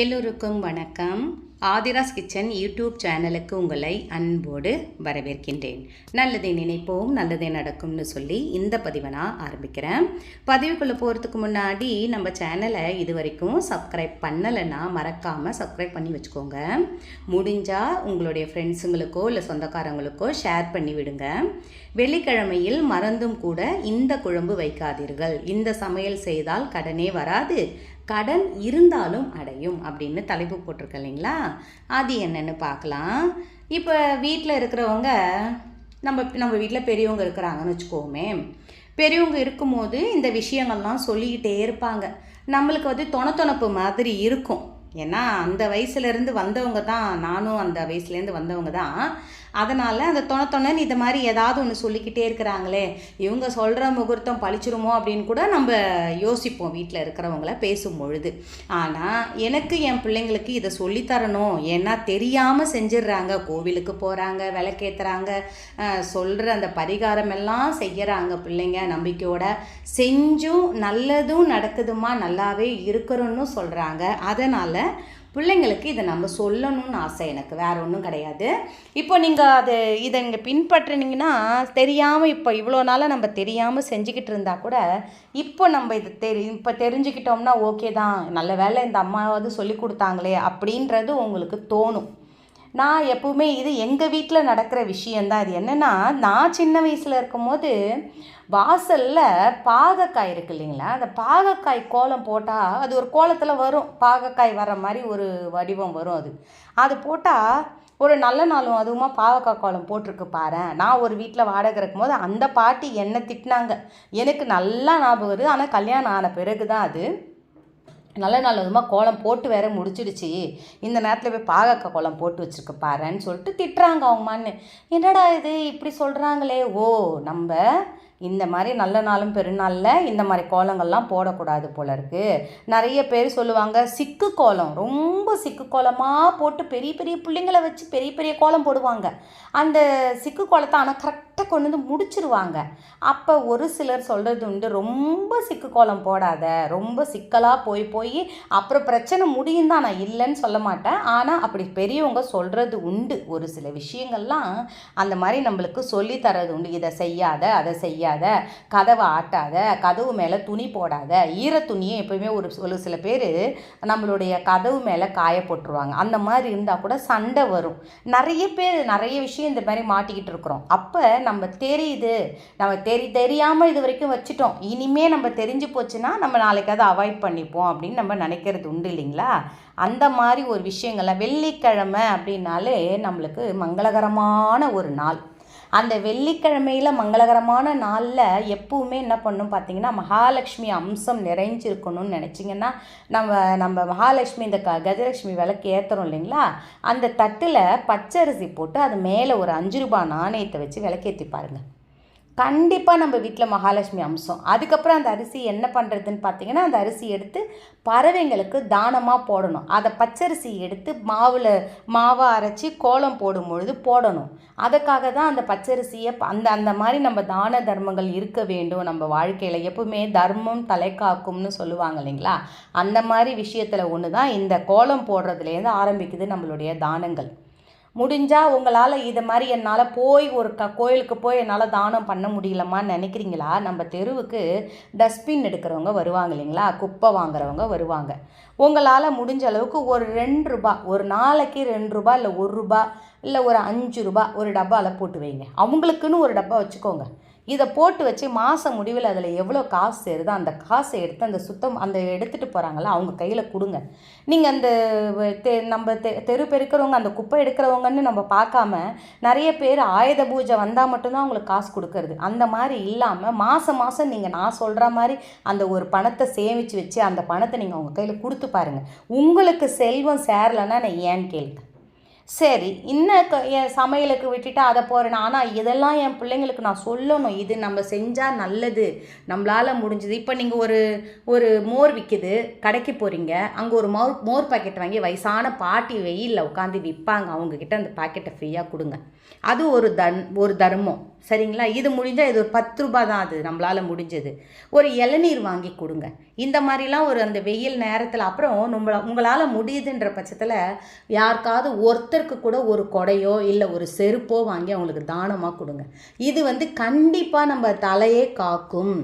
எல்லோருக்கும் வணக்கம். Aadhira's kitchen YouTube சேனலுக்கு உங்களை அன்போடு வரவேற்கின்றேன். நல்லதை நினைப்போம் நல்லதே நடக்கும்னு சொல்லி இந்த பதிவை நான் ஆரம்பிக்கிறேன். பதிவுக்குள்ளே போகிறதுக்கு முன்னாடி நம்ம சேனலை இது வரைக்கும் சப்ஸ்கிரைப் பண்ணலைன்னா மறக்காமல் சப்ஸ்கிரைப் பண்ணி வச்சுக்கோங்க. முடிஞ்சால் உங்களுடைய ஃப்ரெண்ட்ஸுங்களுக்கோ இல்லை சொந்தக்காரங்களுக்கோ ஷேர் பண்ணி விடுங்க. வெள்ளிக்கிழமையில் மறந்தும் கூட இந்த குழம்பு வைக்காதீர்கள். இந்த சமையல் செய்தால் கடனே வராது. கடன் இருந்தாலும் அடையும் அப்படின்னு தலைப்பு போட்டிருக்க இல்லைங்களா? அது என்னென்னு பார்க்கலாம். இப்போ வீட்டில் இருக்கிறவங்க நம்ம நம்ம வீட்டில் பெரியவங்க இருக்கிறாங்கன்னு வச்சுக்கோமே பெரியவங்க இருக்கும்போது இந்த விஷயங்கள்லாம் சொல்லிக்கிட்டே இருப்பாங்க. நம்மளுக்கு வந்து தொணத்தொணப்பு மாதிரி இருக்கும். ஏன்னா அந்த வயசுலேருந்து வந்தவங்க தான் நானும் அந்த வயசுலேருந்து வந்தவங்க தான். அதனால் அந்த தொணத்தொணன்னு இது மாதிரி ஏதாவது ஒன்று சொல்லிக்கிட்டே இருக்கிறாங்களே இவங்க சொல்கிற முகூர்த்தம் பழிச்சிருமோ அப்படின்னு கூட நம்ம யோசிப்போம் வீட்டில் இருக்கிறவங்கள பேசும் பொழுது. ஆனால் எனக்கு என் பிள்ளைங்களுக்கு இதை சொல்லித்தரணும். ஏன்னா தெரியாமல் செஞ்சிடுறாங்க. கோவிலுக்கு போகிறாங்க விளக்கேற்றுறாங்க சொல்கிற அந்த பரிகாரம் எல்லாம் செய்கிறாங்க பிள்ளைங்க நம்பிக்கையோட. செஞ்சும் நல்லதும் நடக்குதுமா நல்லாவே இருக்கிறோன்னு சொல்கிறாங்க அதனால் பிள்ளைங்களுக்கு இதை நம்ம சொல்லணும்னு ஆசை எனக்கு. வேறு ஒன்றும் கிடையாது. இப்போ நீங்கள் அது இதை நீங்கள் பின்பற்றினீங்கன்னா தெரியாமல் இப்போ இவ்வளோ நாளாக நம்ம தெரியாமல் செஞ்சுக்கிட்டு இருந்தால் கூட இப்போ நம்ம இது தெரி இப்போ தெரிஞ்சுக்கிட்டோம்னா ஓகே தான். நல்ல வேலை இந்த அம்மாவது சொல்லி கொடுத்தாங்களே அப்படின்றது உங்களுக்கு தோணும். நான் எப்போவுமே இது எங்கள் வீட்டில் நடக்கிற விஷயந்தான் இது என்னென்னா நான் சின்ன வயசில் இருக்கும்போது வாசலில் பாகக்காய் இருக்கு இல்லைங்களா? அந்த பாகக்காய் கோலம் போட்டால் அது ஒரு கோலத்தில் வரும். பாகக்காய் வர மாதிரி ஒரு வடிவம் வரும் அது. அது போட்டால் ஒரு நல்ல நாளும் அதுவுமா பாவக்காய் கோலம் போட்டிருக்கு பாரு நான் ஒரு வீட்டில் வாடகை இருக்கும்போது அந்த பாட்டி என்னை திட்டினாங்க? எனக்கு நல்லா ஞாபகம் வருது. ஆனால் கல்யாணம் ஆன பிறகு தான் அது. நல்ல நாள் விதமாக கோலம் போட்டு வேற முடிச்சிடுச்சு. இந்த நேரத்தில் போய் பாகக்காய் கோலம் போட்டு வச்சுருக்கு பாருன்னு சொல்லிட்டு திட்டுறாங்க அவங்கம்மான்னு என்னடா இது? இப்படி சொல்கிறாங்களே ஓ நம்ம இந்த மாதிரி நல்ல நாளும் பெருநாளில் இந்த மாதிரி கோலங்கள்லாம் போடக்கூடாது போல இருக்குது நிறைய பேர் சொல்லுவாங்க சிக்கு கோலம். ரொம்ப சிக்கு கோலமாக போட்டு பெரிய பெரிய பிள்ளைங்கள வச்சு பெரிய பெரிய கோலம் போடுவாங்க. அந்த சிக்கு கோலத்தை ஆனால் கரெக்டாக கொண்டு வந்து முடிச்சிருவாங்க. அப்போ ஒரு சிலர் சொல்கிறது உண்டு ரொம்ப சிக்கு கோலம் போடாத ரொம்ப சிக்கலாக போய் போய் அப்புறம் பிரச்சனை முடியும் தான் நான் இல்லைன்னு சொல்ல மாட்டேன். ஆனால் அப்படி பெரியவங்க சொல்கிறது உண்டு. ஒரு சில விஷயங்கள்லாம் அந்த மாதிரி நம்மளுக்கு சொல்லி தரது உண்டு. இதை செய்யாத அதை செய்யாத கதவை ஆட்டாத கதவு மேலே துணி போடாத ஈர துணியை எப்போயுமே ஒரு ஒரு சில பேர் நம்மளுடைய கதவு மேலே காய போட்டுருவாங்க. அந்த மாதிரி இருந்தால் கூட சண்டை வரும். நிறைய பேர் நிறைய விஷயம் இந்த மாதிரி மாட்டிக்கிட்டு இருக்கிறோம். அப்போ நம்ம தெரியுது. நம்ம தெரி தெரியாமல் இது வரைக்கும் வச்சுட்டோம். இனிமே நம்ம தெரிஞ்சு போச்சுன்னா நம்ம நாளைக்கு அதை அவாய்ட் பண்ணிப்போம் அப்படின்னு நம்ம நினைக்கிறது உண்டு இல்லைங்களா? அந்த மாதிரி ஒரு விஷயங்கள்லாம் வெள்ளிக்கிழமை அப்படின்னாலே நம்மளுக்கு மங்களகரமான ஒரு நாள். அந்த வெள்ளிக்கிழமையில் மங்களகரமான நாளில் எப்பவுமே என்ன பண்ணும் பார்த்தீங்கன்னா மகாலட்சுமி அம்சம் நிறைஞ்சிருக்கணும்னு நினச்சிங்கன்னா நம்ம நம்ம மகாலட்சுமி இந்த க கஜலட்சுமி விளக்கு ஏற்றுறோம் இல்லைங்களா? அந்த தட்டில் பச்சரிசி போட்டு அது மேலே ஒரு அஞ்சு ரூபாய் நாணயத்தை வச்சு விளக்கேற்றி பாருங்கள் கண்டிப்பாக நம்ம வீட்டில் மகாலட்சுமி அம்சம். அதுக்கப்புறம் அந்த அரிசி என்ன பண்ணுறதுன்னு பார்த்தீங்கன்னா அந்த அரிசி எடுத்து பறவைங்களுக்கு தானமாக போடணும். அதை பச்சரிசி எடுத்து மாவில் மாவை அரைச்சி கோலம் போடும் பொழுது போடணும். அதுக்காக தான் அந்த பச்சரிசியை அந்த அந்த மாதிரி நம்ம தான தர்மங்கள் இருக்க வேண்டும். நம்ம வாழ்க்கையில் எப்பவுமே தர்மம் தலை காக்கும்னு சொல்லுவாங்க இல்லைங்களா? அந்த மாதிரி விஷயத்தில் ஒன்று தான் இந்த கோலம் போடுறதுலேருந்து ஆரம்பிக்குது நம்மளுடைய தானங்கள். முடிஞ்சால் உங்களால் இது மாதிரி என்னால் போய் ஒரு க கோயிலுக்கு போய் என்னால் தானம் பண்ண முடியலமான்னு நினைக்கிறீங்களா? நம்ம தெருவுக்கு டஸ்ட்பின் எடுக்கிறவங்க வருவாங்க இல்லைங்களா? குப்பை வாங்குறவங்க வருவாங்க. உங்களால் முடிஞ்ச அளவுக்கு ஒரு ரெண்டு ரூபா ஒரு நாளைக்கு ரெண்டு ரூபா இல்லை ஒரு ரூபா இல்லை ஒரு அஞ்சு ரூபா ஒரு டப்பாவில் போட்டு வைங்க. அவங்களுக்குன்னு ஒரு டப்பா வச்சுக்கோங்க. இதை போட்டு வச்சு மாதம் முடிவில் அதில் எவ்வளோ காசு சேருதோ அந்த காசை எடுத்து அந்த சுத்தம் அந்த எடுத்துகிட்டு போகிறாங்கள அவங்க கையில் கொடுங்க. நீங்கள் அந்த தெ நம்ம தெ தெரு பெருக்கிறவங்க அந்த குப்பை எடுக்கிறவங்கன்னு நம்ம பார்க்காம நிறைய பேர் ஆயுத பூஜை வந்தால் மட்டும்தான் அவங்களுக்கு காசு கொடுக்கறது. அந்த மாதிரி இல்லாமல் மாதம் மாதம் நீங்கள் நான் சொல்கிற மாதிரி அந்த ஒரு பணத்தை சேமித்து வச்சு அந்த பணத்தை நீங்கள் அவங்க கையில் கொடுத்து பாருங்கள் உங்களுக்கு செல்வம் சேரலைன்னா நான் ஏன்னு கேளுங்க? சரி இன்னும் க- என் சமையலுக்கு விட்டுட்டு அதை போகிறேன் ஆனால் இதெல்லாம் என் பிள்ளைங்களுக்கு நான் சொல்லணும். இது நம்ம செஞ்சால் நல்லது. நம்மளால் முடிஞ்சது. இப்போ நீங்கள் ஒரு ஒரு மோர் விற்கிது கடைக்கு போகிறீங்க அங்கே ஒரு மோர் மோர் பாக்கெட் வாங்கி வயசான பாட்டி வெயிலில் உட்காந்து விற்பாங்க அவங்கக்கிட்ட அந்த பாக்கெட்டை ஃப்ரீயாக கொடுங்க. அது ஒரு தன் ஒரு தர்மம். சரிங்களா? இது முடிஞ்சால் இது ஒரு பத்து ரூபாய் தான் அது. நம்மளால் முடிஞ்சது. ஒரு இளநீர் வாங்கி கொடுங்க. இந்த மாதிரிலாம் ஒரு அந்த வெயில் நேரத்தில் அப்புறம் நம்மள உங்களால் முடியுதுன்ற பட்சத்தில் யாருக்காவது ஒருத்தருக்கு கூட ஒரு கொடையோ இல்லை ஒரு செருப்போ வாங்கி அவங்களுக்கு தானமாக கொடுங்க. இது வந்து கண்டிப்பாக நம்ம தலையே காக்கும்.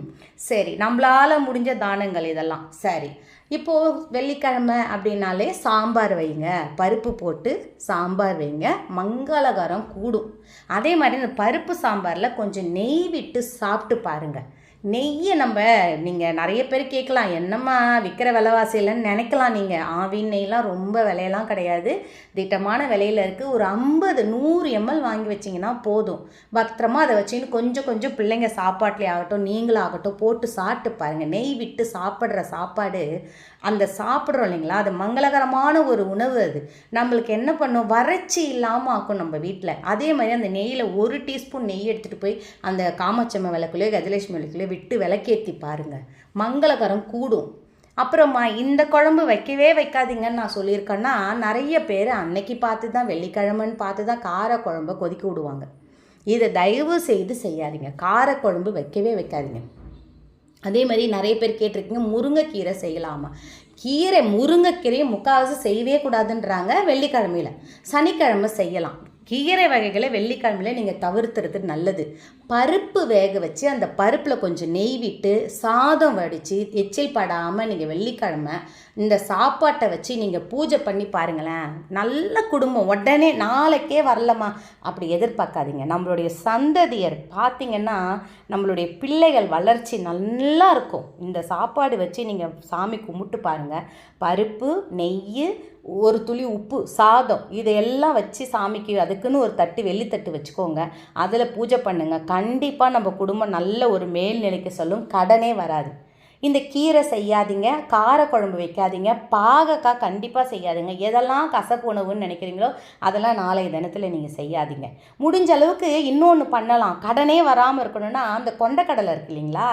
சரி நம்மளால் முடிஞ்ச தானங்கள் இதெல்லாம். சரி இப்போது வெள்ளிக்கிழமை அப்படின்னாலே சாம்பார் வைங்க. பருப்பு போட்டு சாம்பார் வைங்க. மங்களகரம் கூடும். அதே மாதிரி இந்த பருப்பு சாம்பாரில் கொஞ்சம் நெய் விட்டு சாப்பிட்டு பாருங்கள் நெய்யை நம்ம நீங்கள் நிறைய பேர் கேட்கலாம் என்னம்மா விற்கிற விலைவாசியிலன்னு நினைக்கலாம் நீங்கள் ஆவின் நெய்லாம் ரொம்ப விலையெல்லாம் கிடையாது. திட்டமான விலையில் இருக்குது ஒரு ஐம்பது நூறு எம்எல் வாங்கி வச்சிங்கன்னா போதும். பத்திரமா அதை வச்சுன்னு கொஞ்சம் கொஞ்சம் பிள்ளைங்க சாப்பாட்டிலே ஆகட்டும் நீங்களாகட்டும் போட்டு சாப்பிட்டு பாருங்கள் நெய் விட்டு சாப்பிட்ற சாப்பாடு அந்த சாப்பிட்றோம் இல்லைங்களா? அது மங்களகரமான ஒரு உணவு அது. நம்மளுக்கு என்ன பண்ணும்? வறட்சி இல்லாமல் ஆக்கும் நம்ம வீட்டில் அதே மாதிரி அந்த நெய்யில் ஒரு டீஸ்பூன் நெய் எடுத்துகிட்டு போய் அந்த காமாட்சம்ம விளக்குலையோ கஜலட்சுமி விளக்குலையோ விட்டு விளக்கேற்றி பாருங்கள் மங்களகரம் கூடும். அப்புறமா இந்த குழம்பு வைக்கவே வைக்காதீங்கன்னு நான் சொல்லியிருக்கேன்னா நிறைய பேர் அன்னைக்கு பார்த்து தான் வெள்ளிக்கிழமைன்னு பார்த்து தான் கார குழம்ப கொதிக்க விடுவாங்க. இதை தயவு செய்து செய்யாதீங்க. காரக்குழம்பு வைக்கவே வைக்காதீங்க. அதே மாதிரி நிறைய பேர் கேட்டிருக்கீங்க முருங்கைக்கீரை செய்யலாமா? கீரை முருங்கைக்கீரையை முக்கால்வாசி செய்யவே கூடாதுன்றாங்க வெள்ளிக்கிழமையில். சனிக்கிழமை செய்யலாம். கீரை வகைகளை வெள்ளிக்கிழமையில் நீங்கள் தவிர்த்துறது நல்லது. பருப்பு வேக வச்சு அந்த பருப்பில் கொஞ்சம் நெய் விட்டு சாதம் வடித்து எச்சில் படாமல் நீங்கள் வெள்ளிக்கிழமை இந்த சாப்பாட்டை வச்சு நீங்கள் பூஜை பண்ணி பாருங்களேன். நல்ல குடும்பம். உடனே நாளைக்கே வரலம்மா. அப்படி எதிர்பார்க்காதீங்க. நம்மளுடைய சந்ததியர் பார்த்தீங்கன்னா நம்மளுடைய பிள்ளைகள் வளர்ச்சி நல்லா இருக்கும். இந்த சாப்பாடு வச்சு நீங்கள் சாமி கும்பிட்டு பாருங்கள் பருப்பு நெய் ஒரு துளி உப்பு சாதம் இதையெல்லாம் வச்சு சாமிக்கு அதுக்குன்னு ஒரு தட்டு வெள்ளித்தட்டு வச்சுக்கோங்க. அதில் பூஜை பண்ணுங்கள் கண்டிப்பாக நம்ம குடும்பம் நல்ல ஒரு மேல்நிலைக்கு சொல்லும். கடனே வராது. இந்த கீரை செய்யாதீங்க காரக்குழம்பு வைக்காதீங்க பாகக்காய் கண்டிப்பாக செய்யாதீங்க. எதெல்லாம் கசப்பு உணவுன்னு நினைக்கிறீங்களோ அதெல்லாம் நாளைய தினத்தில் நீங்கள் செய்யாதீங்க. முடிஞ்ச அளவுக்கு இன்னொன்று பண்ணலாம். கடனே வராமல் இருக்கணும்னா அந்த கொண்டக்கடலை இருக்கு இல்லைங்களா?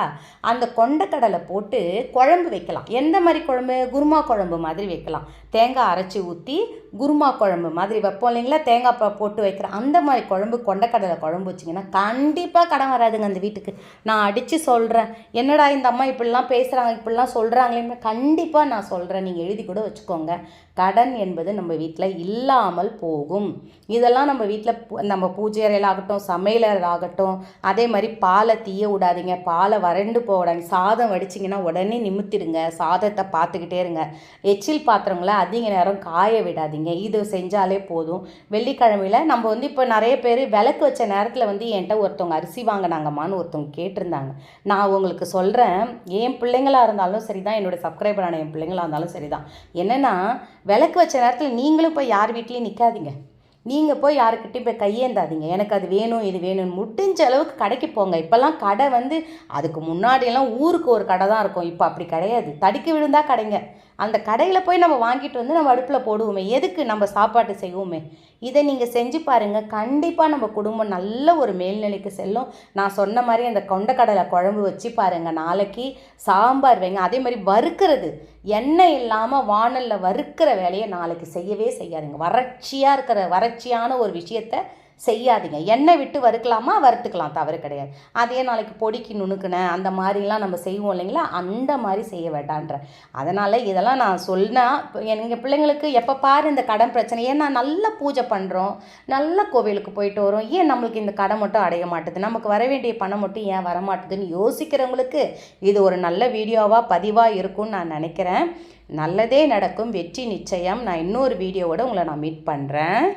அந்த கொண்டக்கடலை போட்டு குழம்பு வைக்கலாம். எந்த மாதிரி குழம்பு? குருமா குழம்பு மாதிரி வைக்கலாம். தேங்காய் அரைச்சி ஊற்றி குருமா குழம்பு மாதிரி வைப்போம் இல்லைங்களா? தேங்காய் போட்டு வைக்கிற அந்த மாதிரி குழம்பு கொண்டக்கடலை குழம்பு வச்சிங்கன்னா கண்டிப்பாக கடன் வராதுங்க அந்த வீட்டுக்கு. நான் அடித்து சொல்கிறேன் என்னடா இந்த அம்மா இப்படிலாம் பேசுகிறாங்க இப்படிலாம் சொல்கிறாங்களேன்னு கண்டிப்பாக நான் சொல்கிறேன் நீங்கள் எழுதி கூட வச்சுக்கோங்க. கடன் என்பது நம்ம வீட்டில் இல்லாமல் போகும். இதெல்லாம் நம்ம வீட்டில் நம்ம பூஜை அறையில் ஆகட்டும் சமையலர் ஆகட்டும் அதே மாதிரி பாலை தீய விடாதீங்க. பாலை வறண்டு போடாங்க சாதம் வடிச்சிங்கன்னா உடனே நிமித்திடுங்க. சாதத்தை பார்த்துக்கிட்டே இருங்க. எச்சில் பாத்திரங்களை அதிக நேரம் காய விடாதீங்க. இது செஞ்சாலே போதும். வெள்ளிக்கிழமையில் நம்ம வந்து இப்போ நிறைய பேர் விளக்கு வச்ச நேரத்தில் வந்து என்கிட்ட ஒருத்தவங்க அரிசி வாங்கினாங்கம்மான்னு ஒருத்தவங்க கேட்டிருந்தாங்க. நான் உங்களுக்கு சொல்கிறேன் என் பிள்ளைங்களாக இருந்தாலும் சரி தான் என்னோடய சப்ஸ்கிரைபரான என் பிள்ளைங்களாக இருந்தாலும் சரி தான் என்னென்னா விளக்கு வச்ச நேரத்தில் நீங்களும் இப்போ யார் வீட்லேயும் நிற்காதீங்க நீங்கள் போய் யாருக்கிட்டையும் போய் கையேந்தாதீங்க. எனக்கு அது வேணும் இது வேணும்னு முடிஞ்ச அளவுக்கு கடைக்கு போங்க. இப்போல்லாம் கடை வந்து அதுக்கு முன்னாடியெல்லாம் ஊருக்கு ஒரு கடை தான் இருக்கும். இப்போ அப்படி கிடையாது. தடுக்கி விழுந்தா கடைங்க. அந்த கடையில் போய் நம்ம வாங்கிட்டு வந்து நம்ம அடுப்பில் போடுவோமே. எதுக்கு நம்ம சாப்பாட்டு செய்வோமே? இதை நீங்கள் செஞ்சு பாருங்கள் கண்டிப்பாக நம்ம குடும்பம் நல்ல ஒரு மேல்நிலைக்கு செல்லும். நான் சொன்ன மாதிரி அந்த கொண்டக்கடலை குழம்பு வச்சு பாருங்கள் நாளைக்கு சாம்பார் வைங்க. அதே மாதிரி வறுக்கிறது. எண்ணெய் இல்லாமல் வானலில் வறுக்கிற வேலையை நாளைக்கு செய்யவே செய்யாதுங்க. வறட்சியாக இருக்கிற வறட்சியான ஒரு விஷயத்தை செய்யாதீங்க. எண்ணெய் விட்டு வறுக்கலாமா வறுத்துக்கலாம் தவறு கிடையாது. அதே நாளைக்கு பொடிக்கு நுணுக்குனேன் அந்த மாதிரிலாம் நம்ம செய்வோம் இல்லைங்களா? அந்த மாதிரி செய்ய வேண்டான்ற. அதனால் இதெல்லாம் நான் சொன்னால் எங்கள் பிள்ளைங்களுக்கு எப்போ பாரு இந்த கடன் பிரச்சனை. ஏன்னா நல்ல பூஜை பண்ணுறோம் நல்ல கோவிலுக்கு போயிட்டு வரோம். ஏன் நம்மளுக்கு இந்த கடை மட்டும் அடைய மாட்டுது? நமக்கு வர வேண்டிய பணம் மட்டும் ஏன் வர மாட்டுதுன்னு யோசிக்கிறவங்களுக்கு இது ஒரு நல்ல வீடியோவாக பதிவாக இருக்கும்னு நான் நினைக்கிறேன். நல்லதே நடக்கும். வெற்றி நிச்சயம். நான் இன்னொரு வீடியோவோட உங்களை நான் மீட் பண்ணுறேன்